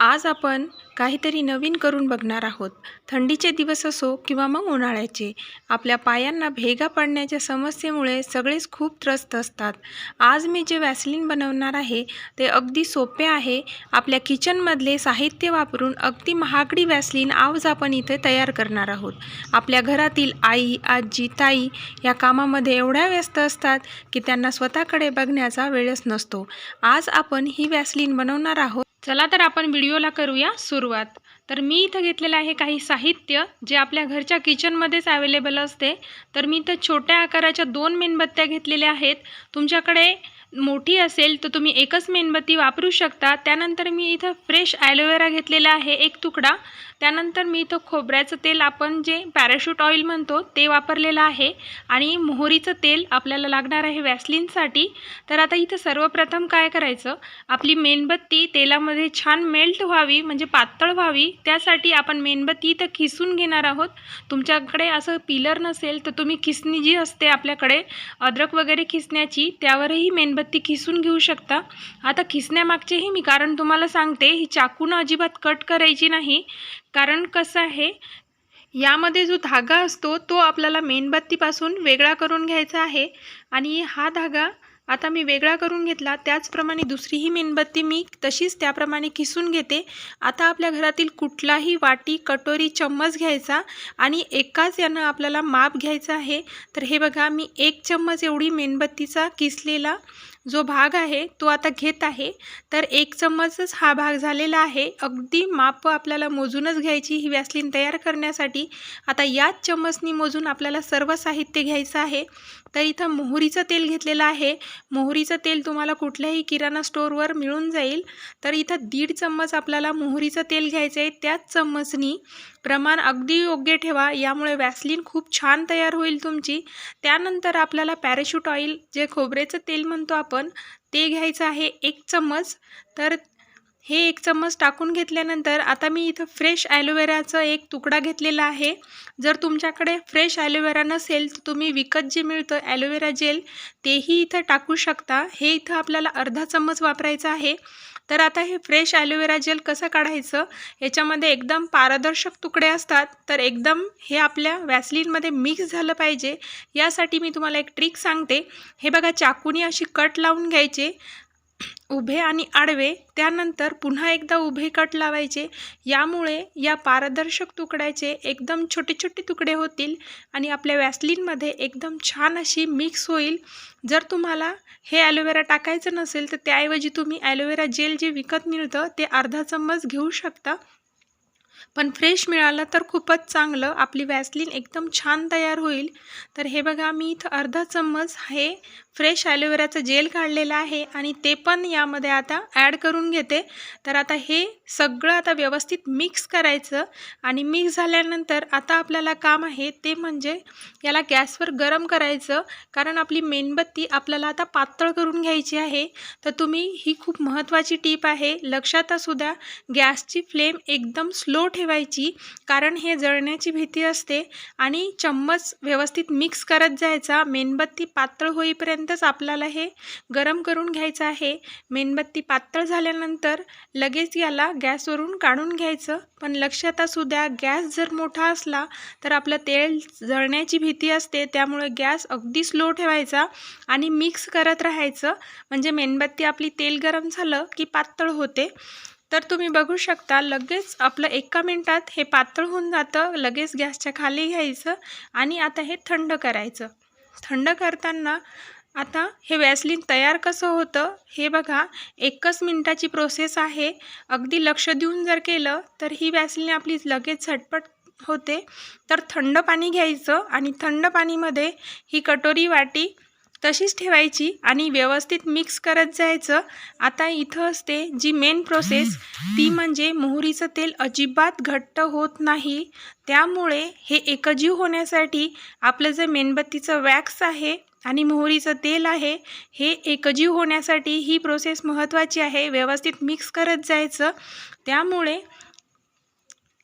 आज आपण काहीतरी नवीन करून बघणार आहोत. थंडीचे दिवस असो किंवा मग उन्हाळ्याचे. आपल्या पायांना भेगा पडण्याच्या समस्येमुळे सगळेच खूप त्रस्त असतात. आज मी जे वॅसलिन बनवणार आहे ते अगदी सोपे आहे. आपल्या किचनमधले साहित्य वापरून अगदी महागडी वॅसलिन आज आपण इथे तयार करणार आहोत. आपल्या घरातील आई आजी ताई या कामामध्ये एवढ्या व्यस्त असतात की त्यांना स्वतःकडे बघण्याचा वेळच नसतो. आज आपण ही वॅसलिन बनवणार आहोत. चला तर आपण व्हिडिओला करूया सुरुवात. तर मी इथं घेतलेलं आहे काही साहित्य जे आपल्या घरच्या किचनमध्येच अवेलेबल असते. तर मी इथं छोट्या आकाराच्या दोन मेणबत्त्या घेतलेल्या आहेत. तुमच्याकडे मोठी असेल तर तुम्ही एकच मेणबत्ती वापरू शकता. त्यानंतर मी इथं फ्रेश ॲलोवेरा घेतलेला आहे एक तुकडा. त्यानंतर मी इथं खोबऱ्याचं तेल आपण जे पॅराशूट ऑइल म्हणतो ते वापरलेलं आहे. आणि मोहरीचं तेल आपल्याला लागणार आहे वॅसलिनसाठी तर आता इथं सर्वप्रथम काय करायचं? आपली मेणबत्ती तेलामध्ये छान मेल्ट व्हावी म्हणजे पातळ व्हावी. त्यासाठी आपण मेणबत्ती इथं खिसून घेणार आहोत. तुमच्याकडे असं पिलर नसेल तर तुम्ही खिसणी जी असते आपल्याकडे अद्रक वगैरे खिसण्याची त्यावरही मेणबत्ती ती खिसून घेऊ शकता. आता खिसण्यामागचेही मी कारण तुम्हाला सांगते ही चाकूनं अजिबात कट करायची नाही. कारण कसं आहे यामध्ये जो धागा असतो तो आपल्याला मेणबत्तीपासून वेगळा करून घ्यायचा आहे. आणि हा धागा आता मी वेगळा करून घेतला त्याचप्रमाणे दुसरीही मेणबत्ती मी तशीच त्याप्रमाणे किसून घेते. आता आपल्या घरातील कुठलाही वाटी कटोरी चम्मच घ्यायचा आणि एकाच यानं आपल्याला माप घ्यायचा आहे. तर हे बघा मी एक चम्मच एवढी मेणबत्तीचा किसलेला जो भाग आहे तो आता घेत आहे. तर एक चम्मचच हा भाग झालेला आहे. अगदी माप आपल्याला मोजूनच घ्यायची ही व्यासलीन तयार करण्यासाठी. आता याच चम्मचनी मोजून आपल्याला सर्व साहित्य घ्यायचं आहे. तर इथं मोहरीचं तेल घेतलेलं आहे. मोहरीचं तेल तुम्हाला कुठल्याही किराणा स्टोअरवर मिळून जाईल. तर इथं दीड चम्मच आपल्याला मोहरीचं तेल घ्यायचं आहे त्याच चम्मचनी प्रमाण अगदी योग्य ठेवा यामुळे वॅसलिन खूप छान तयार होईल तुमची. त्यानंतर आपल्याला पॅराशूट ऑइल जे खोबरेचं तेल म्हणतो आपण ते घ्यायचं आहे एक चम्मच. तर हे एक चम्मच टाकून घेतल्यानंतर आता मी इथं फ्रेश ॲलोवेराचं एक तुकडा घेतलेला आहे. जर तुमच्याकडे फ्रेश ॲलोवेरा नसेल तर तुम्ही विकत जे मिळतं ॲलोवेरा जेल तेही इथं टाकू शकता. हे इथं आपल्याला अर्धा चम्मच वापरायचं आहे. तर आता हे फ्रेश ॲलोवेरा जेल कसं काढायचं? याच्यामध्ये एकदम पारदर्शक तुकडे असतात. तर एकदम हे आपल्या वॅसलीनमध्ये मिक्स झालं पाहिजे. यासाठी मी तुम्हाला एक ट्रिक सांगते. हे बघा चाकूनी अशी कट लावून घ्यायचे. उभे आणि आडवे त्यानंतर पुन्हा एकदा उभे कट लावायचे. यामुळे या पारदर्शक तुकड्याचे एकदम छोटे छोटे तुकडे होतील आणि आपल्या वॅसलिनमध्ये एकदम छान अशी मिक्स होईल. जर तुम्हाला हे ॲलोवेरा टाकायचं नसेल तर त्याऐवजी तुम्ही ॲलोवेरा जेल जे विकत मिळतं ते अर्धा चम्मच घेऊ शकता. पण फ्रेश मिळालं तर खूपच चांगलं. आपली वॅसलिन एकदम छान तयार होईल. तर हे बघा मी इथं अर्धा चम्मच हे फ्रेश ॲलोवेराचं जेल काढलेलं आहे आणि ते पण यामध्ये आता ॲड करून घेते. तर आता हे सगळं आता व्यवस्थित मिक्स करायचं आणि मिक्स झाल्यानंतर आता आपल्याला काम आहे ते म्हणजे याला गॅसवर गरम करायचं. कारण आपली मेणबत्ती आपल्याला आता पातळ करून घ्यायची आहे. तर तुम्ही ही खूप महत्त्वाची टीप आहे. लक्षात असू द्या गॅसची फ्लेम एकदम स्लो ठेवायची. कारण हे जळण्याची भीती असते आणि चम्मच व्यवस्थित मिक्स करत जायचा. मेणबत्ती पातळ होईपर्यंत तोपर्यंतच आपल्याला हे गरम करून घ्यायचं आहे. मेणबत्ती पातळ झाल्यानंतर लगेच याला गॅसवरून काढून घ्यायचं. पण लक्षात असू द्या गॅस जर मोठा असला तर आपलं तेल जळण्याची भीती असते. त्यामुळे गॅस अगदी स्लो ठेवायचा आणि मिक्स करत राहायचं. म्हणजे मेणबत्ती आपली तेल गरम झालं की पातळ होते. तर तुम्ही बघू शकता लगेच आपलं एका मिनटात हे पातळ होऊन जातं. लगेच गॅसच्या खाली घ्यायचं आणि आता हे थंड करायचं. थंड करताना आता हे वॅसलीन तयार कसं होतं हे बघा. एकच मिनटाची प्रोसेस आहे. अगदी लक्ष देऊन जर केलं तर ही वॅसलीन आपली लगेच झटपट होते. तर थंड पाणी घ्यायचं आणि थंड पाणीमध्ये ही कटोरी वाटी तशीच ठेवायची आणि व्यवस्थित मिक्स करत जायचं. आता इथं असते जी मेन प्रोसेस ती म्हणजे मोहरीचं तेल अजिबात घट्ट होत नाही. त्यामुळे हे एकजीव होण्यासाठी आपलं जे मेणबत्तीचं वॅक्स आहे आणि मोहरीचं तेल आहे हे एकजीव होण्यासाठी ही प्रोसेस महत्त्वाची आहे. व्यवस्थित मिक्स करत जायचं. त्यामुळे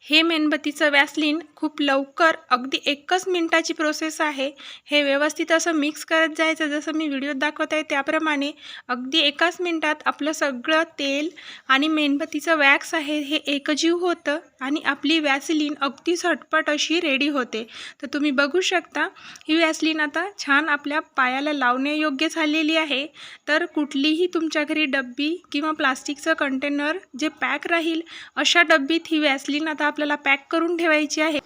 हे मेणबत्तीचं वॅसलीन खूप लवकर अगदी एकच मिनटाची प्रोसेस आहे. हे व्यवस्थित असं मिक्स करत जायचं जसं मी व्हिडिओत दाखवत आहे त्याप्रमाणे अगदी एकाच मिनटात आपलं सगळं तेल आणि मेणबत्तीचं वॅक्स आहे हे एकजीव होतं आणि आपली वॅसलीन अगदी झटपट अशी रेडी होते. तर तुम्ही बघू शकता ही वॅसलीन आता छान आपल्या पायाला लावण्यायोग्य झालेली आहे. तर कुठलीही तुमच्या घरी डब्बी किंवा प्लास्टिकचं कंटेनर जे पॅक राहील अशा डब्बीत ही वॅसलीन आता आपल्याला पॅक करून ठेवायची आहे.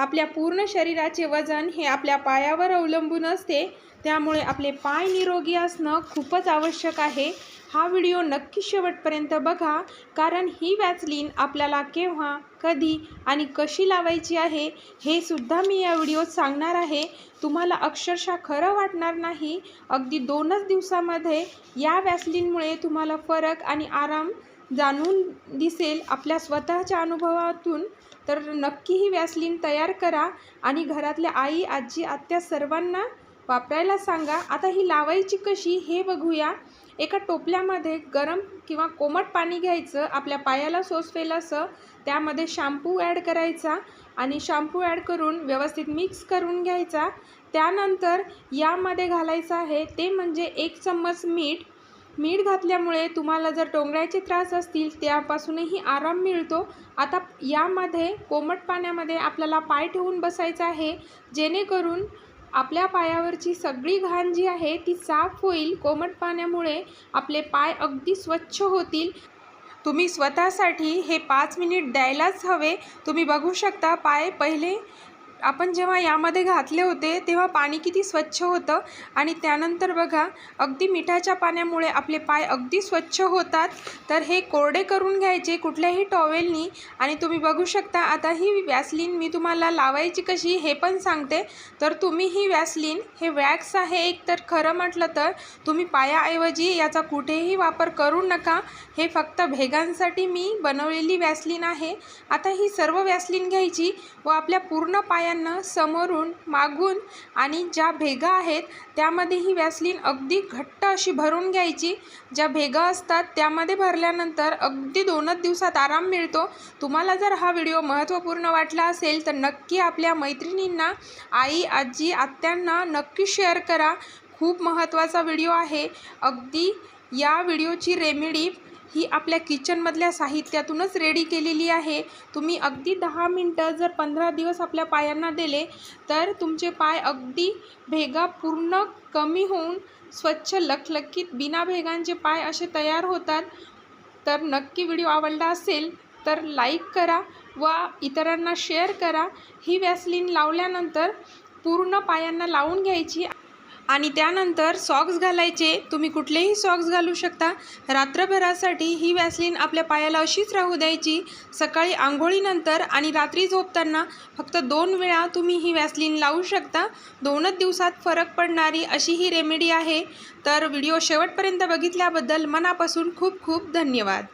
आपल्या पूर्ण शरीराचे वजन हे आपल्या पायावर अवलंबून असते. त्यामुळे आपले पाय निरोगी असणं खूपच आवश्यक आहे. हा व्हिडिओ नक्की शेवटपर्यंत बघा कारण ही वॅसलीन आपल्याला केव्हा कधी आणि कशी लावायची आहे हे सुद्धा मी या व्हिडिओत सांगणार आहे. तुम्हाला अक्षरशः खरं वाटणार नाही अगदी दोनच दिवसामध्ये या वॅसलीनमुळे तुम्हाला फरक आणि आराम जाणून दिसेल आपल्या स्वतःच्या अनुभवातून. तर नक्की ही वॅसलीन तयार करा आणि घरातल्या आई आजी आत्या सर्वांना वापरायला सांगा. आता ही लावायची कशी हे बघूया. एका टोपल्यामध्ये गरम किंवा कोमट पाणी घ्यायचं आपल्या पायाला सोसवेल असं त्यामध्ये शॅम्पू ॲड करायचा आणि शॅम्पू ॲड करून व्यवस्थित मिक्स करून घ्यायचा. त्यानंतर यामध्ये घालायचं आहे ते म्हणजे एक चम्मच मीठ मीठ घातल्यामुळे तुम्हाला जर टोंगळ्याचे त्रास असतील त्यापासूनही आराम मिळतो. आता यामध्ये कोमट पाण्यामध्ये आपल्याला पाय ठेवून बसायचं आहे. जेणेकरून आपल्या पायावरची सगळी घाण जी आहे ती साफ होईल. कोमट पाण्यामुळे आपले पाय अगदी स्वच्छ होतील. तुम्ही स्वतःसाठी हे पाच मिनिट द्यायलाच हवे. तुम्ही बघू शकता पाय पहिले आपण जेव्हा यामध्ये घातले होते तेव्हा पाणी किती स्वच्छ होतं? आणि त्यानंतर बघा अगदी मिठाच्या पाण्यामुळे आपले पाय अगदी स्वच्छ होतात. तर हे कोरडे करून घ्यायचे कुठल्याही टॉवेलनी. आणि तुम्ही बघू शकता आता ही वॅसलीन मी तुम्हाला लावायची कशी हे पण सांगते. तर तुम्ही ही वॅसलीन हे वॅक्स आहे एक तर खरं म्हटलं तर. तुम्ही पायाऐवजी याचा कुठेही वापर करू नका. हे फक्त भेगांसाठी मी बनवलेली वॅसलीन आहे. आता ही सर्व वॅसलीन घ्यायची व आपल्या पूर्ण पाया पायांना समोरून मागून आणि ज्या भेगा आहेत त्यामध्ये ही वॅसलीन अगदी घट्ट अशी भरून घ्यायची. ज्या भेगा असतात त्यामध्ये भरल्यानंतर अगदी दोनच दिवसात आराम मिळतो. तुम्हाला जर हा व्हिडिओ महत्त्वपूर्ण वाटला असेल तर नक्की आपल्या मैत्रिणींना आई आजी आत्यांना नक्की शेअर करा. खूप महत्त्वाचा व्हिडिओ आहे. अगदी या व्हिडिओची रेमेडी ही आपल्या किचनमधल्या साहित्यातूनच रेडी केलेली आहे. तुम्ही अगदी दहा मिनटं जर पंधरा दिवस आपल्या पायांना दिले तर तुमचे पाय अगदी भेगा पूर्ण कमी होऊन स्वच्छ लखलखीत बिना भेगांचे पाय असे तयार होतात. तर नक्की व्हिडिओ आवडला असेल तर लाईक करा व इतरांना शेअर करा. ही वॅसलीन लावल्यानंतर पूर्ण पायांना लावून घ्यायची. आणि त्यानंतर सॉक्स घालायचे. तुम्ही कुठलेही सॉक्स घालू शकता. रात्रभरासाठी ही वॅसलीन आपल्या पायाला अशीच राहू द्यायची. सकाळी आंघोळीनंतर आणि रात्री झोपताना फक्त दोन वेळा तुम्ही ही वॅसलीन लावू शकता. दोनच दिवसात फरक पडणारी अशी ही रेमेडी आहे. तर व्हिडिओ शेवटपर्यंत बघितल्याबद्दल मनापासून खूप खूप धन्यवाद.